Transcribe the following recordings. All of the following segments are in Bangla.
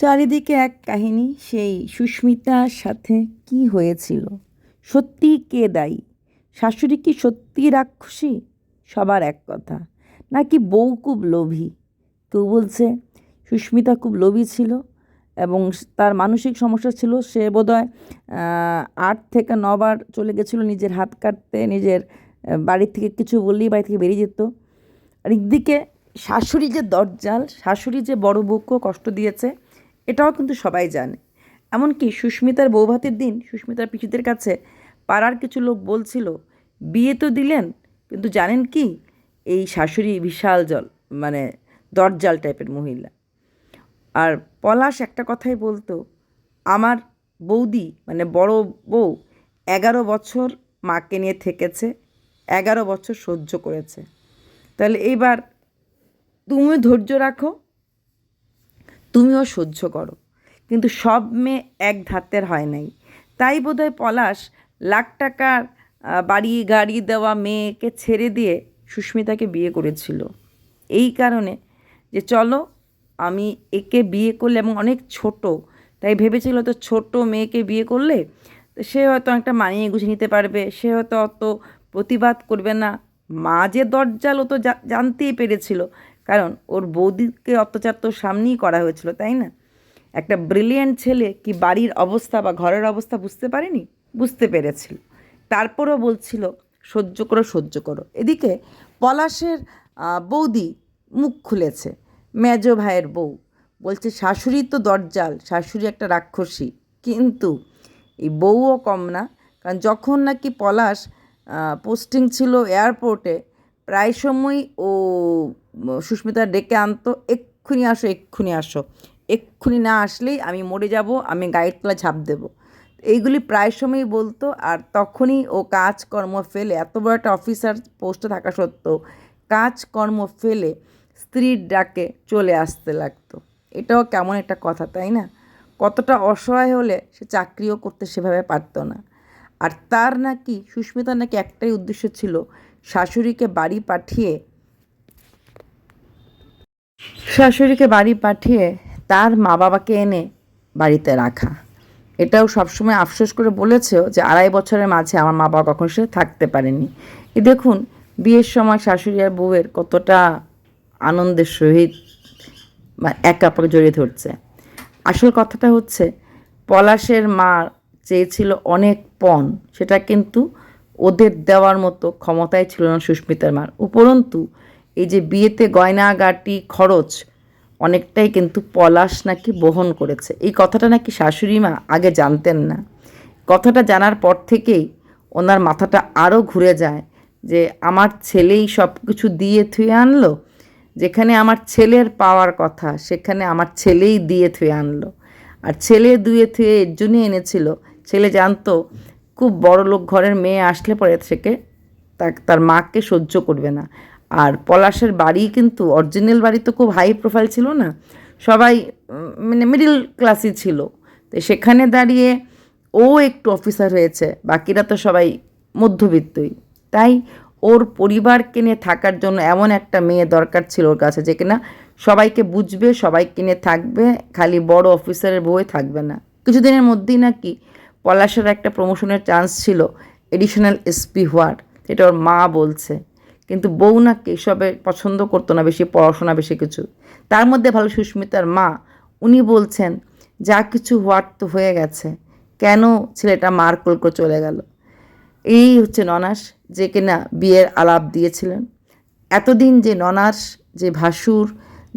চারিদিকে এক কাহিনী, সেই সুস্মিতার সাথে কি হয়েছিল? সত্যি কে দায়ী? শাশুড়ি কি সত্যি রাক্ষসী? সবার এক কথা। নাকি বউ খুব লোভী? কেউ বলছে সুস্মিতা খুব লোভী ছিল এবং তার মানসিক সমস্যা ছিল। সে বোধহয় আট থেকে নবার চলে গেছিল নিজের হাত কাটতে, নিজের বাড়ির থেকে কিছু বললেই বাড়ি থেকে বেরিয়ে যেত। আর একদিকে শাশুড়ি যে দরজাল, শাশুড়ি যে বড় বউকেও কষ্ট দিয়েছে এটাও কিন্তু সবাই জানে। এমনকি সুস্মিতার বৌভাতের দিন সুস্মিতার পিসিদের কাছে পাড়ার কিছু লোক বলছিল, বিয়ে তো দিলেন, কিন্তু জানেন কি? এই শাশুড়ি বিশাল জল মানে দরজাল টাইপের মহিলা। আর পলাশ একটা কথাই বলতো, আমার বৌদি মানে বড় বউ, এগারো বছর মাকে নিয়ে থেকেছে, এগারো বছর সহ্য করেছে। তাহলে এইবার তুমি ধৈর্য রাখো তুমিও সহ্য করো। কিন্তু সব মেয়ে এক ধাতের হয় নাই। তাই বোধহয় পলাশ লাখ টাকার বাড়ি, গাড়ি দেওয়া মেয়েকে ছেড়ে দিয়ে সুস্মিতাকে বিয়ে করেছিল। এই কারণে যে চলো, আমি একে বিয়ে করলে এবং অনেক ছোট, তাই ভেবেছিল তো ছোট মেয়েকে বিয়ে করলে সে হয়তো একটা মানিয়ে গুছিয়ে নিতে পারবে, সে হয়তো অত প্রতিবাদ করবে না। মা যে দরজাল ও তো জানতেই পেরেছিল কারণ ওর বৌদিকে অত্যাচার তো সামনেই করা হয়েছিল, তাই না? একটা ব্রিলিয়েন্ট ছেলে কি বাড়ির অবস্থা বা ঘরের অবস্থা বুঝতে পারেনি? বুঝতে পেরেছিল। তারপরও বলছিল, সহ্য করো সহ্য করো। এদিকে পলাশের বৌদি মুখ খুলেছে, মেজ ভাইয়ের বউ। বলছে, শাশুড়ি তো দরজাল, শাশুড়ি একটা রাক্ষসী। কিন্তু এই বউও কম না, কারণ যখন নাকি পলাশ পোস্টিং ছিল এয়ারপোর্টে প্রায় সময় ও সুস্মিতা ডেকে আনতো, এক্ষুনি আসো এক্ষুনি আসো। এক্ষুনি না আসলেই আমি মরে যাব, আমি গাড়ির তলায় ঝাঁপ দেবো। এইগুলি প্রায় সময়ই বলতো আর তখনই ও কাজকর্ম ফেলে, এত বড় একটা অফিসার পোস্টে থাকা সত্ত্বেও কাজকর্ম ফেলে স্ত্রীর ডাকে চলে আসতে লাগতো। এটাও কেমন একটা কথা, তাই না? কতটা অসহায় হলে সে চাকরিও করতে সেভাবে পারতো না। আর তার নাকি, সুস্মিতার নাকি একটাই উদ্দেশ্য ছিল শাশুড়িকে বাড়ি পাঠিয়ে শাশুড়িকে বাড়ি পাঠিয়ে তার মা বাবাকে এনে বাড়িতে রাখা। এটাও সবসময় আফসোস করে বলেছেও যে আড়াই বছরের মাঝে আমার মা বাবা কখনো সে থাকতে পারেনি। এই দেখুন, বিয়ের সময় শাশুড়ি আর বউয়ের কতটা আনন্দের সহিত বা এক কাপড়ে জড়িয়ে ধরছে। আসল কথাটা হচ্ছে, পলাশের মা চেয়েছিল অনেক পণ, সেটা কিন্তু ওদের দেওয়ার মতো ক্ষমতায় ছিল না সুস্মিতার মার। উপরন্তু এই যে বিয়েতে গয়নাগাটি খরচ, অনেকটাই কিন্তু পলাশ নাকি বহন করেছে। এই কথাটা নাকি শাশুড়ি মা আগে জানতেন না। কথাটা জানার পর থেকেই ওনার মাথাটা আরও ঘুরে যায় যে, আমার ছেলেই সব কিছু দিয়ে থুয়ে আনলো? যেখানে আমার ছেলের পাওয়ার কথা, সেখানে আমার ছেলেই দিয়ে থুয়ে আনলো। আর ছেলে দুয়ে থুয়ে এর জন্যই এনেছিল। ছেলে জানতো, খুব বড় লোক ঘরের মেয়ে আসলে পরে থেকে তার মাকে সহ্য করবে না। আর পলাশের বাড়ি কিন্তু অরিজিনাল বাড়ি তো খুব হাই প্রোফাইল ছিল না। সবাই মানে মিডিল ক্লাসই ছিল। তো সেখানে দাঁড়িয়ে ও একটু অফিসার হয়েছে, বাকিরা তো সবাই মধ্যবিত্তই। তাই ওর পরিবারকে নিয়ে থাকার জন্য এমন একটা মেয়ে দরকার ছিল ওর কাছে যে কিনা সবাইকে বুঝবে, সবাইকে নিয়ে থাকবে, খালি বড় অফিসারের বউয়ে থাকবে না। কিছুদিনের মধ্যেই নাকি পলাশের একটা প্রমোশনের চান্স ছিল এডিশনাল এসপি হওয়ার। এটা ওর মা বলছে। কিন্তু বউ নাকি এসবে পছন্দ করতো না বেশি, পড়াশোনা বেশি কিছু। তার মধ্যে ভালো সুস্মিতার মা, উনি বলছেন, যা কিছু হওয়ার তো হয়ে গেছে। কেন ছেলেটা মার কলকো চলে গেল? এই হচ্ছে ননাস, যে কিনা বিয়ের আলাপ দিয়েছিলেন। এতদিন যে ননাস, যে ভাসুর,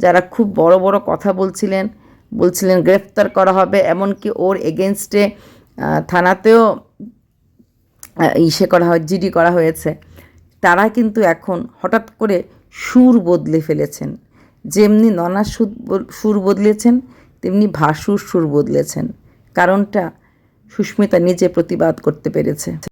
যারা খুব বড় বড় কথা বলছিলেন বলছিলেন গ্রেফতার করা হবে, এমনকি ওর এগেনস্টে থানাতেও ইসে করা হয়, জিডি করা হয়েছে। তারা কিন্তু এখন হঠাৎ করে সুর বদলে ফেলেছেন। যেমনি ননা সুর সুর বদলেছেন, তেমনি ভাসুর সুর বদলেছেন। কারণটা সুস্মিতা নিজে প্রতিবাদ করতে পেরেছে।